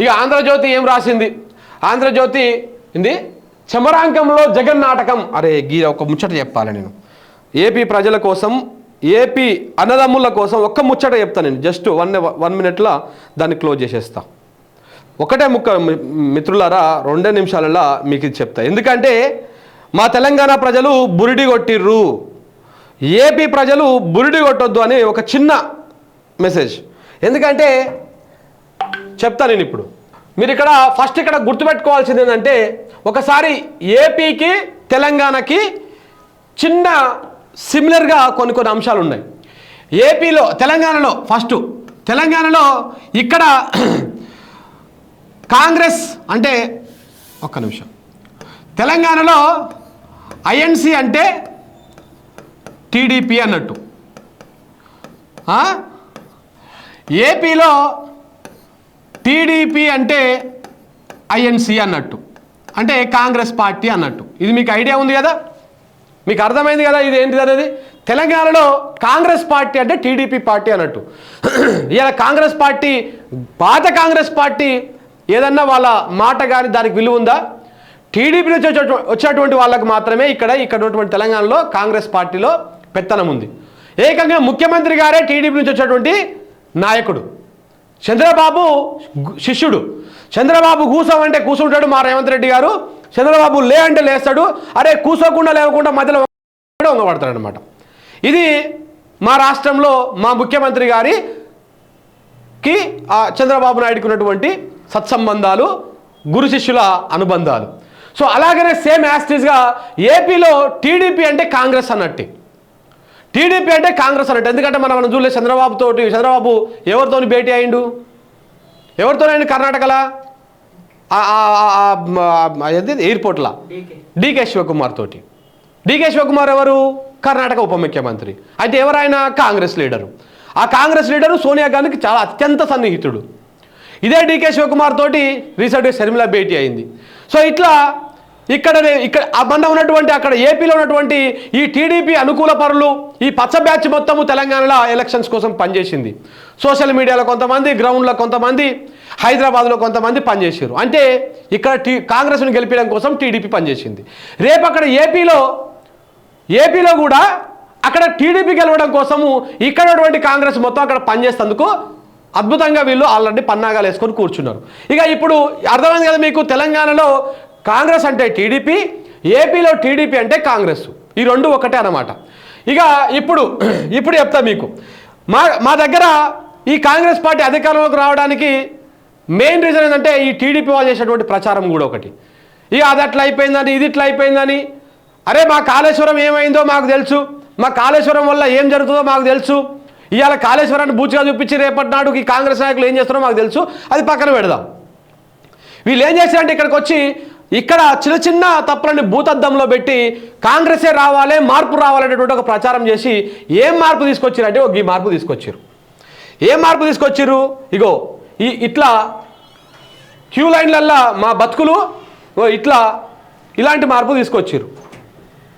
ఇక ఆంధ్రజ్యోతి ఏం రాసింది? ఆంధ్రజ్యోతి ఇది చమరాంకంలో జగన్ నాటకం. అరే గీ ఒక ముచ్చట చెప్పాలి నేను. ఏపీ ప్రజల కోసం ఏపీ అన్నదమ్ముల కోసం ఒక్క ముచ్చట చెప్తాను నేను. జస్ట్ వన్ వన్ మినిట్లో దాన్ని క్లోజ్ చేసేస్తా. ఒకటే ముక్క మి- మిత్రులారా రెండే నిమిషాలలో మీకు ఇది చెప్తా. ఎందుకంటే మా తెలంగాణ ప్రజలు బురిడి కొట్టిర్రు. ఏపీ ప్రజలు బురిడి కొట్టొద్దు అని ఒక చిన్న మెసేజ్. ఎందుకంటే చెప్తా నేను ఇప్పుడు. మీరు ఇక్కడ ఫస్ట్ ఇక్కడ గుర్తుపెట్టుకోవాల్సింది ఏంటంటే ఒకసారి ఏపీకి తెలంగాణకి చిన్న సిమిలర్గా కొన్ని కొన్ని అంశాలు ఉన్నాయి. ఏపీలో తెలంగాణలో ఫస్ట్ తెలంగాణలో ఇక్కడ కాంగ్రెస్ అంటే ఒక్క నిమిషం. తెలంగాణలో ఐఎన్సి అంటే టీడీపీ అన్నట్టు. ఏపీలో టీడీపీ అంటే ఐఎన్సి అన్నట్టు. అంటే కాంగ్రెస్ పార్టీ అన్నట్టు. ఇది మీకు ఐడియా ఉంది కదా? మీకు అర్థమైంది కదా ఇది ఏంటిది అనేది? తెలంగాణలో కాంగ్రెస్ పార్టీ అంటే టీడీపీ పార్టీ అన్నట్టు. ఇలా కాంగ్రెస్ పార్టీ పాత కాంగ్రెస్ పార్టీ ఏదన్నా వాళ్ళ మాట కానీ దానికి విలువ ఉందా? టీడీపీ నుంచి వచ్చేటువంటి వాళ్ళకు మాత్రమే ఇక్కడ ఇక్కడ ఉన్నటువంటి తెలంగాణలో కాంగ్రెస్ పార్టీలో పెత్తనం ఉంది. ఏకంగా ముఖ్యమంత్రి గారే టీడీపీ నుంచి వచ్చేటువంటి నాయకుడు. చంద్రబాబు శిష్యుడు. చంద్రబాబు కూసోమంటే కూసుంటాడు మా రేవంత్ రెడ్డి గారు. చంద్రబాబు లే అంటే లేస్తాడు. అరే కూసోకుండా లేకుండా మధ్యలో కూడా అనమాట ఇది మా రాష్ట్రంలో మా ముఖ్యమంత్రి గారికి ఆ చంద్రబాబు నాయుడుకి ఉన్నటువంటి సత్సంబంధాలు గురు శిష్యుల అనుబంధాలు. సో అలాగనే సేమ్ యాస్టీస్గా ఏపీలో టీడీపీ అంటే కాంగ్రెస్ అన్నట్టు. టీడీపీ అంటే కాంగ్రెస్ అన్నట్టు. ఎందుకంటే మనం మనం చూడలేదు చంద్రబాబు తోటి చంద్రబాబు ఎవరితోని భేటీ అయిండు? ఎవరితోనైంది కర్ణాటకలా? ఎయిర్పోర్ట్లా? డీకే శివకుమార్ తోటి. డీకే శివకుమార్ ఎవరు? కర్ణాటక ఉప ముఖ్యమంత్రి. అయితే ఎవరైనా కాంగ్రెస్ లీడరు. ఆ కాంగ్రెస్ లీడరు సోనియా గాంధీకి చాలా అత్యంత సన్నిహితుడు. ఇదే డీకే శివకుమార్ తోటి రీసెంట్గా షర్మిల భేటీ అయింది. సో ఇట్లా ఇక్కడ ఇక్కడ ఆ ఉన్నటువంటి అక్కడ ఏపీలో ఉన్నటువంటి ఈ టీడీపీ అనుకూల పరులు ఈ పచ్చ బ్యాచ్ మొత్తము తెలంగాణలో ఎలక్షన్స్ కోసం పనిచేసింది. సోషల్ మీడియాలో కొంతమంది గ్రౌండ్లో కొంతమంది హైదరాబాద్లో కొంతమంది పనిచేసారు అంటే ఇక్కడ టీ కాంగ్రెస్ను గెలిపించడం కోసం టీడీపీ పనిచేసింది. రేపు అక్కడ ఏపీలో ఏపీలో కూడా అక్కడ టీడీపీ గెలవడం కోసము ఇక్కడ ఉన్నటువంటి కాంగ్రెస్ మొత్తం అక్కడ పనిచేసేందుకు అద్భుతంగా వీళ్ళు ఆల్రెడీ పన్నాగాలు వేసుకొని కూర్చున్నారు. ఇక ఇప్పుడు అర్థమైంది కదా మీకు తెలంగాణలో కాంగ్రెస్ అంటే టీడీపీ ఏపీలో టీడీపీ అంటే కాంగ్రెస్. ఈ రెండు ఒకటే అన్నమాట. ఇక ఇప్పుడు ఇప్పుడు చెప్తా మీకు. మా మా దగ్గర ఈ కాంగ్రెస్ పార్టీ అధికారంలోకి రావడానికి మెయిన్ రీజన్ ఏంటంటే ఈ టీడీపీ వాళ్ళు చేసేటువంటి ప్రచారం కూడా ఒకటి. ఇక అది అట్లా అయిపోయిందని ఇది ఇట్లా అయిపోయిందని. అరే మా కాళేశ్వరం ఏమైందో మాకు తెలుసు. మా కాళేశ్వరం వల్ల ఏం జరుగుతుందో మాకు తెలుసు. ఇవాళ కాళేశ్వరాన్ని బూచిగా చూపించి రేపటి నాడు ఈ కాంగ్రెస్ నాయకులు ఏం చేస్తారో మాకు తెలుసు. అది పక్కన పెడదాం. వీళ్ళు ఏం చేశారంటే ఇక్కడికి వచ్చి ఇక్కడ చిన్న చిన్న తప్పులని భూతద్దంలో పెట్టి కాంగ్రెసే రావాలి మార్పు రావాలనేటువంటి ఒక ప్రచారం చేసి ఏం మార్పు తీసుకొచ్చారంటే ఒక ఈ మార్పు తీసుకొచ్చారు ఏం మార్పు తీసుకొచ్చారు ఇగో ఈ ఇట్లా క్యూ లైన్లల్లా మా బతుకులు ఇట్లా ఇలాంటి మార్పు తీసుకొచ్చారు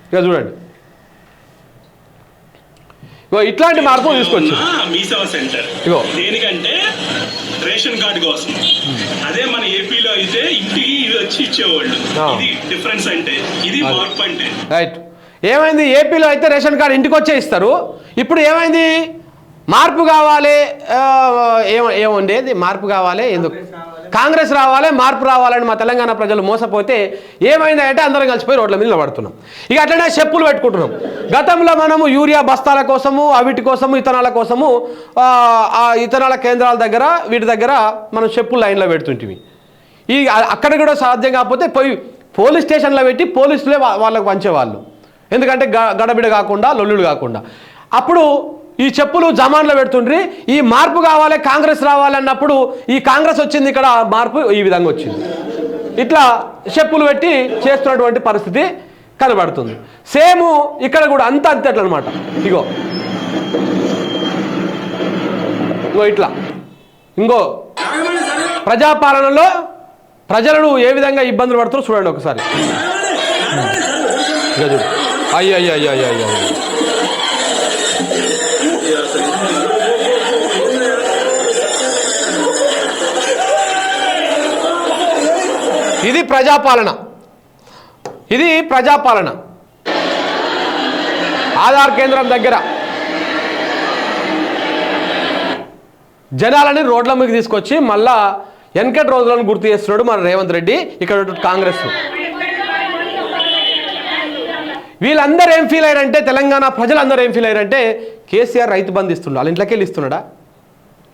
ఇక చూడండి. ఇగో ఇట్లాంటి మార్పు తీసుకొచ్చారు ఇగో. దేనికంటే రేషన్ కార్డు కోసం. అదే మన ఏపీలో అయితే ఇంటికి ఇది వచ్చి ఇచ్చేవాళ్ళు. ఇది డిఫరెన్స్ అంటే ఇది. మార్పు అంటే. రైట్. ఏమైంది? ఏపీలో అయితే రేషన్ కార్డు ఇంటికి వచ్చే ఇస్తారు. ఇప్పుడు ఏమైంది? మార్పు కావాలి ఏం ఏముండేది మార్పు కావాలి ఎందుకు? కాంగ్రెస్ రావాలి మార్పు రావాలని మా తెలంగాణ ప్రజలు మోసపోతే ఏమైంది అంటే అందరం కలిసిపోయి రోడ్ల మీద నిలబడుతున్నాం. ఇక అట్లనే చెప్పులు పెట్టుకుంటున్నాం. గతంలో మనము యూరియా బస్తాల కోసము అవిటి కోసము ఇతనాల కోసము ఆ, ఇతనాల కేంద్రాల దగ్గర వీటి దగ్గర మనం చెప్పులు లైన్లో పెడుతుంటివి ఈ అక్కడ కూడా సాధ్యం కాకపోతే పోయి పోలీస్ స్టేషన్లో పెట్టి పోలీసులే వాళ్ళకు పంచేవాళ్ళు. ఎందుకంటే గ- గడబిడ కాకుండా లొల్లుడు కాకుండా. అప్పుడు ఈ చెప్పులు జమాన్లో పెడుతుండ్రి ఈ మార్పు కావాలి కాంగ్రెస్ రావాలన్నప్పుడు ఈ కాంగ్రెస్ వచ్చింది ఇక్కడ మార్పు ఈ విధంగా వచ్చింది ఇట్లా చెప్పులు పెట్టి చేస్తున్నటువంటి పరిస్థితి కనబడుతుంది సేమ్ ఇక్కడ కూడా అంత అంతే అనమాట ఇగో ఇగో ఇట్లా ఇంకో ప్రజాపాలనలో ప్రజలను ఏ విధంగా ఇబ్బందులు పడుతారో చూడండి ఒకసారి అయ్యో అయ్యో అయ్యో అయ్యో ప్రజాపాలన. ఇది ప్రజాపాలన. ఆధార్ కేంద్రం దగ్గర. జనాలని రోడ్ల మీద తీసుకొచ్చి మళ్ళా వెనకటి రోజులను గుర్తు చేస్తున్నాడు మన రేవంత్ రెడ్డి ఇక్కడ కాంగ్రెస్. వీళ్ళందరూ ఏం ఫీల్ అయ్యారంటే తెలంగాణ ప్రజలందరూ ఏం ఫీల్ అయ్యారంటే కేసీఆర్ రైతు బంధు ఇస్తున్నాడు. వాళ్ళ ఇంట్లోకి వెళ్ళి ఇస్తున్నాడా?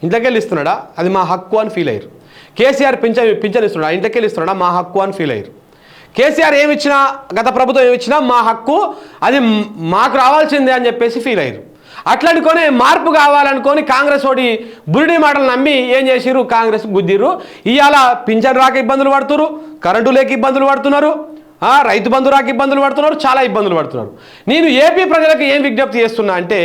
ఇంట్లోకి వెళ్ళి ఇస్తున్నాడా? అది మా హక్కు అని ఫీల్ అయ్యారు కేసీఆర్ పింఛన్ పింఛన్ ఇస్తున్నాడు ఇంట్లోకి వెళ్ళి ఇస్తున్నాడా మా హక్కు అని ఫీల్ అయ్యారు. కేసీఆర్ ఏమిచ్చినా గత ప్రభుత్వం ఏమిచ్చినా మా హక్కు అది మాకు రావాల్సిందే అని చెప్పేసి ఫీల్ అయ్యారు. అట్లనుకొని మార్పు కావాలనుకొని కాంగ్రెస్ ఓడి బురిడి మాటలు నమ్మి ఏం చేసిర్రు? కాంగ్రెస్ గుద్దిర్రు. ఇవాళ పింఛన్ రాక ఇబ్బందులు పడుతున్నారు కరెంటు లేక ఇబ్బందులు పడుతున్నారు. రైతు బంధు రాక ఇబ్బందులు పడుతున్నారు. చాలా ఇబ్బందులు పడుతున్నారు. నేను ఏపీ ప్రజలకు ఏం విజ్ఞప్తి చేస్తున్నా అంటే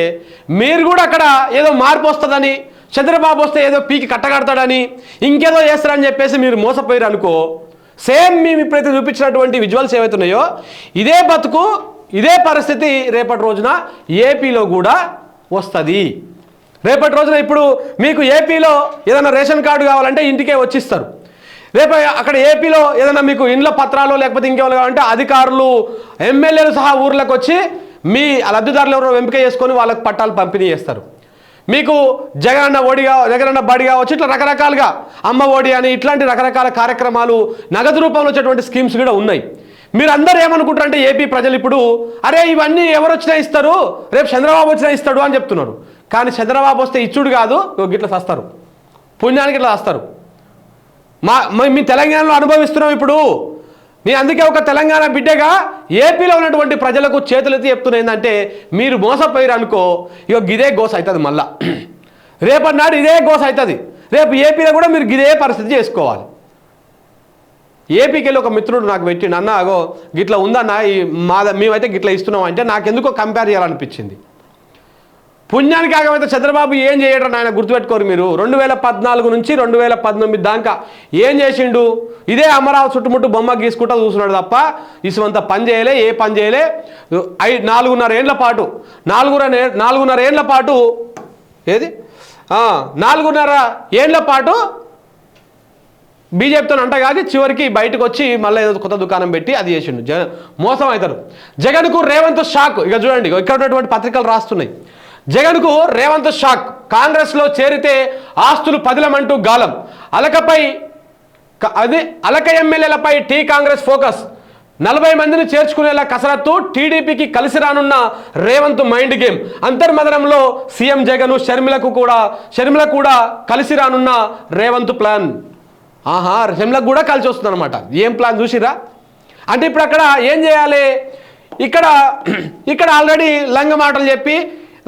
మీరు కూడా అక్కడ ఏదో మార్పు వస్తుందని చంద్రబాబు వస్తే ఏదో పీకి కట్టగడతాడని ఇంకేదో చేస్తారని చెప్పేసి మీరు మోసపోయారు అనుకో సేమ్ మేము ఇప్పుడైతే చూపించినటువంటి విజువల్స్ ఏవైతున్నాయో ఇదే బతుకు ఇదే పరిస్థితి రేపటి రోజున ఏపీలో కూడా వస్తుంది. రేపటి రోజున ఇప్పుడు మీకు ఏపీలో ఏదైనా రేషన్ కార్డు కావాలంటే ఇంటికే వచ్చిస్తారు. రేపు అక్కడ ఏపీలో ఏదైనా మీకు ఇండ్ల పత్రాలు లేకపోతే ఇంకేమైనా కావాలంటే అధికారులు ఎమ్మెల్యేలు సహా ఊర్లకు వచ్చి మీ లబ్ధిదారులు ఎవరో ఎంపిక చేసుకొని వాళ్ళకి పట్టాలు పంపిణీ చేస్తారు. మీకు జగనన్న ఓడిగా జగనన్న బడిగా వచ్చి ఇట్లా రకరకాలుగా అమ్మ ఓడి అని ఇట్లాంటి రకరకాల కార్యక్రమాలు నగదు రూపంలో వచ్చేటువంటి స్కీమ్స్ కూడా ఉన్నాయి. మీరు అందరూ ఏమనుకుంటారంటే ఏపీ ప్రజలు ఇప్పుడు అరే ఇవన్నీ ఎవరు వచ్చినా ఇస్తారు రేపు చంద్రబాబు వచ్చినా ఇస్తాడు అని చెప్తున్నారు. కానీ చంద్రబాబు వస్తే ఇచ్చుడు కాదు గిట్ల వస్తారు పుణ్యానికి ఇట్లా వస్తారు మా మేము మీ తెలంగాణలో అనుభవిస్తున్నాం ఇప్పుడు. నేను అందుకే ఒక తెలంగాణ బిడ్డగా ఏపీలో ఉన్నటువంటి ప్రజలకు చేతులెత్తి చెప్తున్న ఏంటంటే మీరు మోసపోయారు అనుకో ఇక గిదే గోస అవుతుంది మళ్ళా. రేపటి నాడు ఇదే గోస అవుతుంది రేపు ఏపీలో కూడా మీరు గిదే పరిస్థితి చేసుకోవాలి. ఏపీకి వెళ్ళి ఒక మిత్రుడు నాకు పెట్టిండు అన్న అగో గిట్ల ఉందన్న ఈ మా మేమైతే గిట్ల ఇస్తున్నాం అంటే నాకెందుకో కంపేర్ చేయాలనిపించింది. పుణ్యానికి ఆగమైతే చంద్రబాబు ఏం చేయడం ఆయన గుర్తుపెట్టుకోరు మీరు. రెండు వేల పద్నాలుగు నుంచి రెండు వేల పంతొమ్మిది దాకా ఏం చేసిండు? ఇదే అమరావతి చుట్టుముట్టు బొమ్మ గీసుకుంటా చూస్తున్నాడు తప్ప ఇసువంత పని చేయలే ఏ పని చేయలే. ఐ నాలుగున్నర ఏండ్ల పాటు నాలుగున్నర నాలుగున్నర ఏండ్ల పాటు ఏది? నాలుగున్నర ఏండ్ల పాటు బీజేపీతో అంట కాదు చివరికి బయటకు వచ్చి మళ్ళీ ఏదో కొత్త దుకాణం పెట్టి అది చేసిండు. జగన్ మోసం అవుతారు. జగన్కు రేవంత్ షాక్. ఇక చూడండి ఇక్కడ ఉన్నటువంటి పత్రికలు రాస్తున్నాయి. జగన్కు రేవంత్ షాక్. కాంగ్రెస్లో చేరితే ఆస్తులు పదిలమంటూ గాలం. అలకపై అదే అలక ఎమ్మెల్యేలపై టీ కాంగ్రెస్ ఫోకస్. నలభై మందిని చేర్చుకునేలా కసరత్తు టీడీపీకి కలిసి రానున్న రేవంత్ మైండ్ గేమ్. అంతర్మదనంలో సీఎం జగన్ షర్మిలకు కూడా షర్మిల కూడా కలిసి రానున్న రేవంత్ ప్లాన్. ఆహా షర్మిలకు కూడా కలిసి వస్తుంది అనమాట ఏం ప్లాన్ చూసిరా అంటే ఇప్పుడు అక్కడ ఏం చేయాలి? ఇక్కడ ఇక్కడ ఆల్రెడీ లంగ మాటలు చెప్పి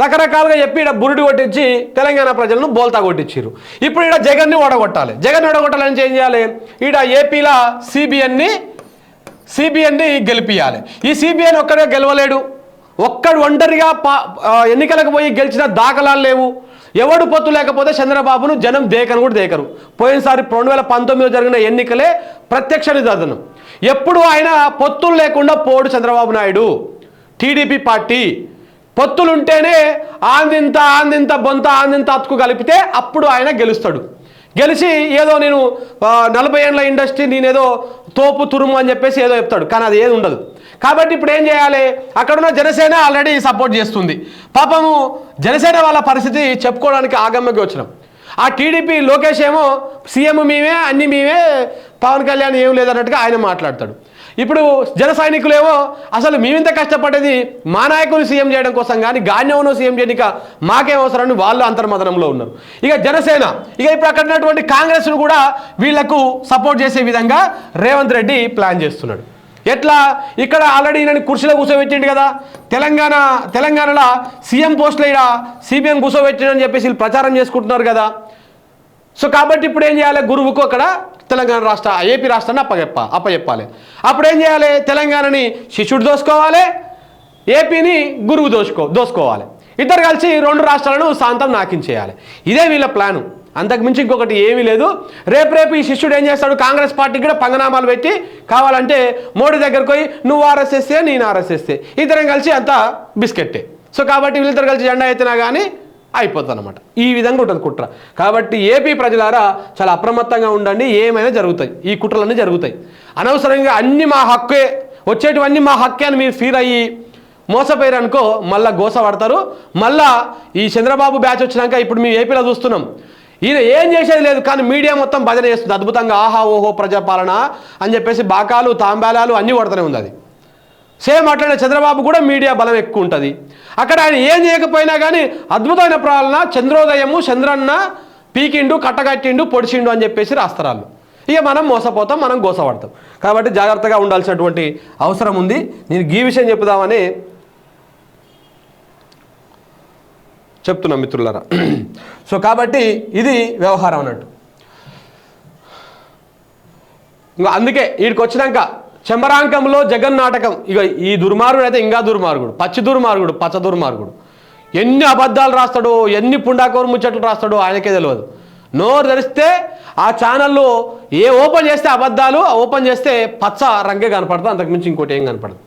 రకరకాలుగా చెప్పి ఇక్కడ బురుడి కొట్టించి తెలంగాణ ప్రజలను బోల్తా కొట్టించారు ఇప్పుడు ఇక్కడ జగన్ని ఓడగొట్టాలి. జగన్ ఓడగొట్టాలని ఏం చేయాలి? ఈడ ఏపీలో సిబిఎన్ని సిబిఎన్ని గెలిపియాలి. ఈ సిబిఎన్ ఒక్కడే గెలవలేడు. ఒక్కడు ఒంటరిగా పా ఎన్నికలకు పోయి గెలిచిన దాఖలాలు లేవు. ఎవడు పొత్తు లేకపోతే చంద్రబాబును జనం దేకను కూడా దేకరు. పోయినసారి రెండు వేల పంతొమ్మిదిలో జరిగిన ఎన్నికలే ప్రత్యక్ష నిదర్శనం. ఎప్పుడు ఆయన పొత్తులు లేకుండా పోడు చంద్రబాబు నాయుడు. TDP party. పొత్తులుంటేనే ఆందింత ఆందింత బొంత ఆందింత అతుకు కలిపితే అప్పుడు ఆయన గెలుస్తాడు. గెలిచి ఏదో నేను నలభై ఏళ్ళ ఇండస్ట్రీ నేనేదో తోపు తురుము అని చెప్పేసి ఏదో చెప్తాడు. కానీ అది ఏది ఉండదు. కాబట్టి ఇప్పుడు ఏం చేయాలి? అక్కడున్న జనసేన ఆల్రెడీ సపోర్ట్ చేస్తుంది. పాపము జనసేన వాళ్ళ పరిస్థితి చెప్పుకోవడానికి ఆగమ్యకి వచ్చినాం. ఆ టీడీపీ లోకేష్ ఏమో సీఎం మేమే అన్ని మేమే పవన్ కళ్యాణ్ ఏం లేదన్నట్టుగా ఆయన మాట్లాడతాడు. ఇప్పుడు జన సైనికులేమో అసలు మేమింత కష్టపడేది మా నాయకులు సీఎం చేయడం కోసం కానీ గాన్యవను సీఎం చేయనిక మాకేం అవసరమని వాళ్ళు అంతర్మదనంలో ఉన్నారు. ఇక జనసేన ఇక ఇప్పుడు అక్కడ ఉన్నటువంటి కాంగ్రెస్ను కూడా వీళ్ళకు సపోర్ట్ చేసే విధంగా రేవంత్ రెడ్డి ప్లాన్ చేస్తున్నాడు. ఎట్లా? ఇక్కడ ఆల్రెడీ నేను కుర్చీలో కూర్చోబెట్టిండు కదా. తెలంగాణ తెలంగాణలో సీఎం పోస్టులు ఇక్కడ సిబిఎం కూర్చోబెట్టిండని చెప్పేసి వీళ్ళు ప్రచారం చేసుకుంటున్నారు కదా. సో కాబట్టి ఇప్పుడు ఏం చేయాలి? గురువుకు అక్కడ తెలంగాణ రాష్ట్ర ఏపీ రాష్ట్రాన్ని అప్పగెప్ప అప్పచెప్పాలి అప్పుడు ఏం చేయాలి? తెలంగాణని శిష్యుడు దోసుకోవాలి ఏపీని గురువు దోసుకో దోసుకోవాలి. ఇద్దరు కలిసి రెండు రాష్ట్రాలను శాంతం నాకించేయాలి. ఇదే వీళ్ళ ప్లాను. అంతకుమించి ఇంకొకటి ఏమీ లేదు. రేపు రేపు ఈ శిష్యుడు ఏం చేస్తాడు? కాంగ్రెస్ పార్టీకి కూడా పంగనామాలు పెట్టి కావాలంటే మోడీ దగ్గరకు పోయి నువ్వు ఆర్ఎస్ఎస్ఏ నేను ఆర్ఎస్ఎస్ఏ. ఇద్దరం కలిసి అంతా బిస్కెట్టే. సో కాబట్టి వీళ్ళిద్దరు కలిసి జెండా ఎత్తినా కానీ అయిపోతుంది అనమాట ఈ విధంగా ఉంటుంది కుట్ర. కాబట్టి ఏపీ ప్రజలారా చాలా అప్రమత్తంగా ఉండండి ఏమైనా జరుగుతాయి. ఈ కుట్రలన్నీ జరుగుతాయి. అనవసరంగా అన్ని మా హక్కే వచ్చేటివన్నీ మా హక్కే అని మీరు ఫీల్ అయ్యి మోసపోయారు అనుకో మళ్ళీ గోస పడతారు. మళ్ళా ఈ చంద్రబాబు బ్యాచ్ వచ్చినాక ఇప్పుడు మేము ఏపీలో చూస్తున్నాం. ఈయన ఏం చేసేది లేదు కానీ మీడియా మొత్తం భజన చేస్తుంది. అద్భుతంగా ఆహా ఓహో ప్రజాపాలన అని చెప్పేసి బాకాలు తాంబాలాలు అన్నీ కొడుతూనే ఉంది అది. సేమ్ అట్లనే చంద్రబాబు కూడా మీడియా బలం ఎక్కువ ఉంటుంది. అక్కడ ఆయన ఏం చేయకపోయినా కానీ అద్భుతమైన పాలన చంద్రోదయము చంద్రన్న పీకిండు కట్టగట్టిండు పొడిచిండు అని చెప్పేసి రాస్తారు ఇక మనం మోసపోతాం మనం గోసపడతాం. కాబట్టి జాగ్రత్తగా ఉండాల్సినటువంటి అవసరం ఉంది. నేను ఈ విషయం చెప్దామని చెప్తున్నా మిత్రులారా. సో కాబట్టి ఇది వ్యవహారం అన్నట్టు. అందుకే వీడికి వచ్చినాక చెంబరాంకంలో జగన్ నాటకం. ఇక ఈ దుర్మార్గుడు అయితే ఇంకా దుర్మార్గుడు. పచ్చి దుర్మార్గుడు పచ్చ దుర్మార్గుడు. ఎన్ని అబద్ధాలు రాస్తాడో ఎన్ని పుండాకోరు ముచ్చట్లు రాస్తాడో ఆయనకే తెలియదు నోరు తెరిస్తే ఆ ఛానల్లో ఏ ఓపెన్ చేస్తే అబద్ధాలు ఓపెన్ చేస్తే పచ్చ రంగే కనపడుతుంది అంతకుమించి ఇంకోటి ఏం కనపడదు.